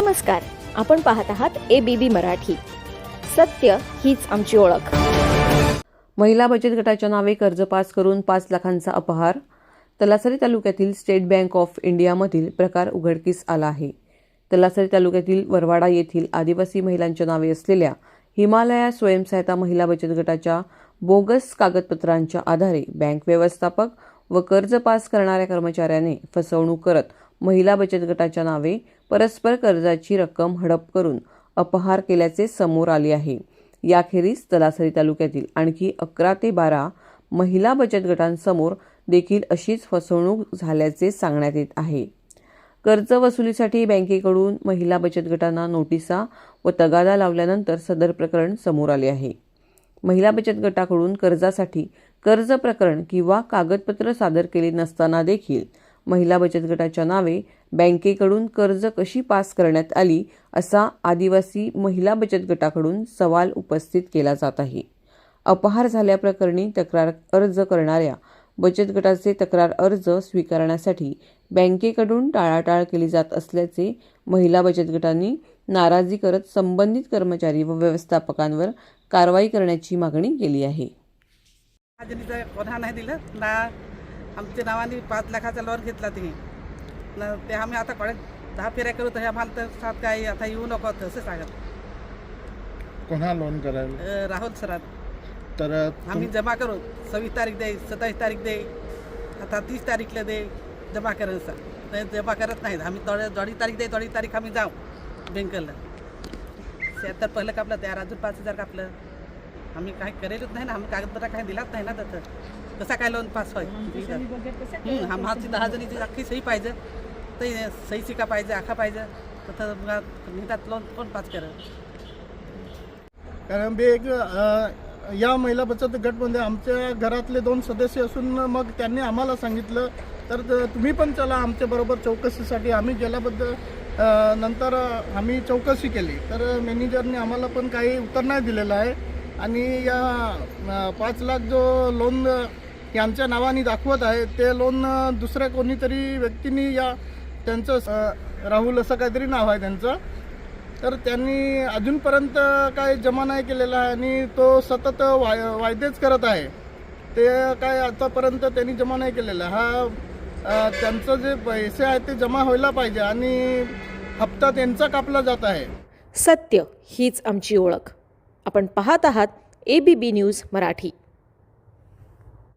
नमस्कार. आपण पाहत आहात ए बी बी मराठी. सत्य हीच आमची ओळख. महिला बचत गटाच्या नावे कर्ज पास करून पाच लाखांचा अपहार. तलासरी तालुक्यातील स्टेट बँक ऑफ इंडियामधील प्रकार उघडकीस आला आहे. तलासरी तालुक्यातील वरवाडा येथील आदिवासी महिलांच्या नावे असलेल्या हिमालया स्वयंसहायता महिला बचत गटाच्या बोगस कागदपत्रांच्या आधारे बँक व्यवस्थापक व कर्ज पास करणाऱ्या कर्मचाऱ्याने फसवणूक करत महिला बचत गटाच्या नावे परस्पर कर्जाची रक्कम हडप करून अपहार केल्याचे समोर आले आहे. याखेरीज तलासरी तालुक्यातील आणखी अकरा ते बारा महिला बचत गटांसमोर देखील अशीच फसवणूक झाल्याचे सांगण्यात येत आहे. कर्ज वसुलीसाठी बँकेकडून महिला बचत गटांना नोटिसा व तगादा लावल्यानंतर सदर प्रकरण समोर आले आहे. महिला बचत गटाकडून कर्जासाठी कर्ज प्रकरण किंवा कागदपत्र सादर केले नसताना देखील महिला बचत गटाच्या नावे बँकेकडून कर्ज कशी पास करण्यात आली असा आदिवासी महिला बचत गटाकडून सवाल उपस्थित केला जात आहे. अपहार झाल्याप्रकरणी तक्रार अर्ज करणाऱ्या बचत गटाचे तक्रार अर्ज स्वीकारण्यासाठी बँकेकडून टाळाटाळ केली जात असल्याचे महिला बचत गटांनी नाराजी करत संबंधित कर्मचारी व व्यवस्थापकांवर कारवाई करण्याची मागणी केली आहे. दिलं ना आमच्या नावाने पाच लाखाचा लोन घेतला तिने. न ते आम्ही आता कळे दहा फेऱ्या करू तर आम्हाला तर सात काय आता येऊ नको असं सांगत. कोणा लोन करायला? अं, राहुल सरात तर आम्ही जमा करू. सव्वीस तारीख दे सत्तावीस तारीख दे. आता तीस तारीखला दे जमा करेल सर. नाही जमा करत नाहीत. आम्ही थोड्या थोडी तारीख दे थोडी तारीख आम्ही जाऊ. बँकेला शहात्तर पहिलं कापलं त्या अजून पाच हजार कापलं. आम्ही काही करेलच नाही ना आम्ही कागदपत्र काही दिलाच नाही ना त्याचं. कसा काय लोन पास होय हं, आम्हाला दहा जणीची अख्खी सही पाहिजे. ते सही शिका पाहिजे आखा पाहिजे. तर म्हणतात लोन कोण पास करेल? कारण बी एक या महिला बचत गटमध्ये आमच्या घरातले दोन सदस्य असून मग त्यांनी आम्हाला सांगितलं तर त- तुम्ही पण चला आमच्याबरोबर चौकशीसाठी. आम्ही गेल्याबद्दल नंतर आम्ही चौकशी केली. तर मॅनेजरने आम्हाला पण काही उत्तर नाही दिलेलं आहे. आणि या पाच लाख जो लोन यांच्या नावाने दाखवत आहे ते लोन दुसऱ्या कोणीतरी व्यक्तीनी या त्यांचं राहुल असं काहीतरी नाव आहे त्यांचं. तर त्यांनी अजूनपर्यंत काय जमा नाही केलेला आहे आणि तो सतत वाय वायदेच करत आहे. ते काय आतापर्यंत त्यांनी जमा नाही केलेला. हा त्यांचं जे पैसे आहे ते जमा व्हायला पाहिजे आणि हप्ता त्यांचा कापला जात आहे. सत्य हीच आमची ओळख. आपण पाहत आहात A B B news Marathi.